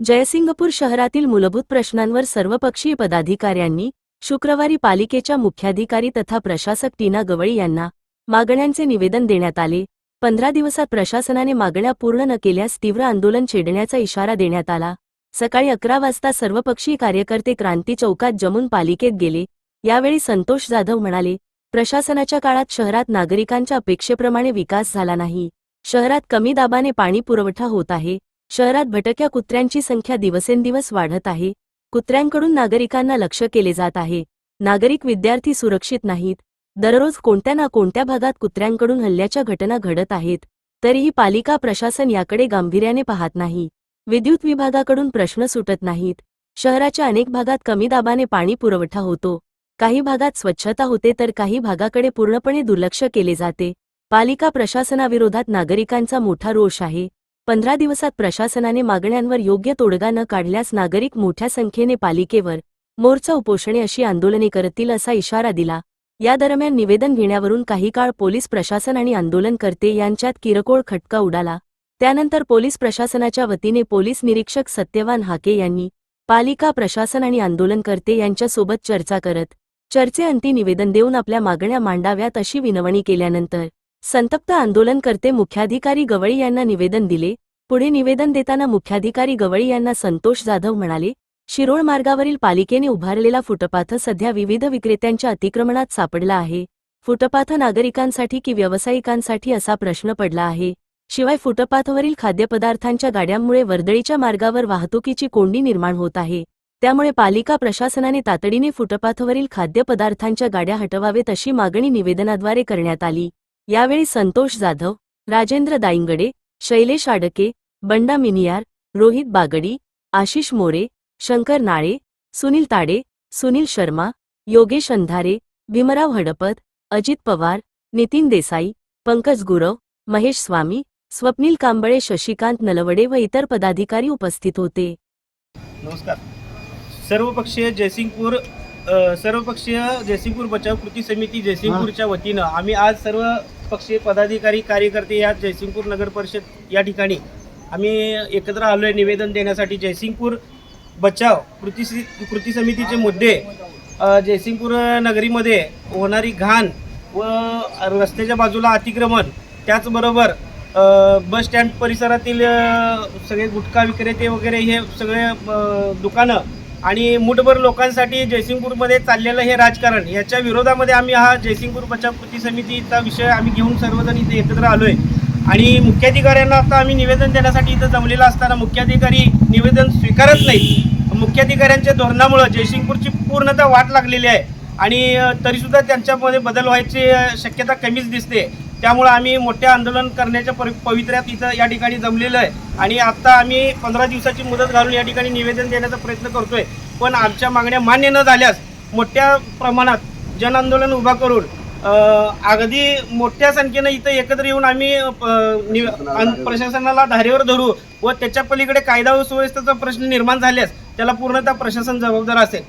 जयसिंगपूर शहरातील मूलभूत प्रश्नांवर सर्वपक्षीय पदाधिकाऱ्यांनी शुक्रवारी पालिकेच्या मुख्याधिकारी तथा प्रशासक टीना गवळी यांना मागण्यांचे निवेदन देण्यात आले. पंधरा दिवसात प्रशासनाने मागण्या पूर्ण न केल्यास तीव्र आंदोलन छेडण्याचा इशारा देण्यात आला. सकाळी अकरा वाजता सर्वपक्षीय कार्यकर्ते क्रांती चौकात जमून पालिकेत गेले. यावेळी संतोष जाधव म्हणाले प्रशासनाच्या काळात शहरात नागरिकांच्या अपेक्षेप्रमाणे विकास झाला नाही. शहरात कमी दाबाने पाणी पुरवठा होत आहे. शहरात भटक्या कुत्र्यांची संख्या दिवसेंदिवस वाढत आहे. कुत्र्यांकडून नागरिकांना लक्ष केले जात आहे. नागरिक विद्यार्थी सुरक्षित नाहीत. दररोज कोणत्या ना कोणत्या भागात कुत्र्यांकडून हल्ल्याच्या घटना घडत आहेत तरीही पालिका प्रशासन याकडे गांभीर्याने पाहत नाही. विद्युत विभागाकडून प्रश्न सुटत नाहीत. शहराच्या अनेक भागात कमी दाबाने पाणी पुरवठा होतो. काही भागात स्वच्छता होते तर काही भागाकडे पूर्णपणे दुर्लक्ष केले जाते. पालिका प्रशासनाविरोधात नागरिकांचा मोठा रोष आहे. पंधरा दिवसात प्रशासनाने मागण्यांवर योग्य तोडगा न काढल्यास नागरिक मोठ्या संख्येने पालिकेवर मोर्चा उपोषणे अशी आंदोलने करतील असा इशारा दिला. या दरम्यान निवेदन घेण्यावरून काही काळ पोलीस प्रशासन आणि आंदोलनकर्ते यांच्यात किरकोळ खटका उडाला. त्यानंतर पोलीस प्रशासनाच्या वतीने पोलीस निरीक्षक सत्यवान हाके यांनी पालिका प्रशासन आणि आंदोलनकर्ते यांच्यासोबत चर्चा करत चर्चेअंती निवेदन देऊन आपल्या मागण्या मांडाव्यात अशी विनवणी केल्यानंतर संतप्त आंदोलनकर्ते मुख्याधिकारी गवळी यांना निवेदन दिले. पुढे निवेदन देताना मुख्याधिकारी गवळी यांना संतोष जाधव म्हणाले शिरोळ मार्गावरील पालिकेने उभारलेला फुटपाथ सध्या विविध विक्रेत्यांच्या अतिक्रमणात सापडला आहे. फुटपाथ नागरिकांसाठी की व्यावसायिकांसाठी असा प्रश्न पडला आहे. शिवाय फुटपाथवरील खाद्यपदार्थांच्या गाड्यांमुळे वर्दळीच्या मार्गावर वाहतुकीची कोंडी निर्माण होत आहे. त्यामुळे पालिका प्रशासनाने तातडीने फुटपाथवरील खाद्यपदार्थांच्या गाड्या हटवावेत अशी मागणी निवेदनाद्वारे करण्यात आली. यावेळी संतोष जाधव राजेंद्र दाईंगडे शैलेश आडके बंडा मिनियार रोहित बागडी आशिष मोरे शंकर नाळे सुनील ताडे सुनील शर्मा योगेश अंधारे भीमराव हडपत अजित पवार नितीन देसाई पंकज गुरव महेश स्वामी स्वप्नील कांबळे शशिकांत नलवडे व इतर पदाधिकारी उपस्थित होते. नमस्कार. सर्वपक्षीय जयसिंगपूर सर्वपक्षीय जयसिंगपूर बचाव कृती समिती जयसिंगपूरच्या वतीनं आम्ही आज सर्व पक्षीय पदाधिकारी कार्यकर्ते या जयसिंगपूर नगर परिषद या ठिकाणी आम्ही एकत्र आलो आहे निवेदन देण्यासाठी. जयसिंगपूर बचाव कृती कृती समितीचे मुद्दे जयसिंगपूर नगरीमध्ये होणारी घाण व रस्त्याच्या बाजूला अतिक्रमण त्याचबरोबर बस स्टँड परिसरातील सगळे गुटखा विक्रेते वगैरे हे सगळे दुकानं आणि मुठभर लोकांसाठी जयसिंगपूरमध्ये चाललेलं हे राजकारण याच्या विरोधामध्ये आम्ही हा जयसिंगपूर बचाव कृती समितीचा विषय आम्ही घेऊन सर्वजण इथे एकत्र आलो आहे आणि मुख्याधिकाऱ्यांना आता आम्ही निवेदन देण्यासाठी इथं जमलेलं असताना मुख्याधिकारी निवेदन स्वीकारत नाहीत. मुख्याधिकाऱ्यांच्या धोरणामुळं जयसिंगपूरची पूर्णतः वाट लागलेली आहे. आणि तरीसुद्धा त्यांच्यामध्ये बदल व्हायची शक्यता कमीच दिसते. त्यामुळं आम्ही मोठ्या आंदोलन करण्याच्या परि पवित्र्यात इथं या ठिकाणी जमलेलं आहे. आणि आत्ता आम्ही पंधरा दिवसाची मुदत घालून या ठिकाणी निवेदन देण्याचा प्रयत्न करतोय. पण आमच्या मागण्या मान्य न झाल्यास मोठ्या प्रमाणात जनआंदोलन उभा करून अगदी मोठ्या संख्येनं इथं एकत्र येऊन आम्ही प- प्रशासनाला धारेवर धरू व त्याच्या पलीकडे कायदा व सुव्यवस्थेचा प्रश्न निर्माण झाल्यास त्याला पूर्णतः प्रशासन जबाबदार असेल.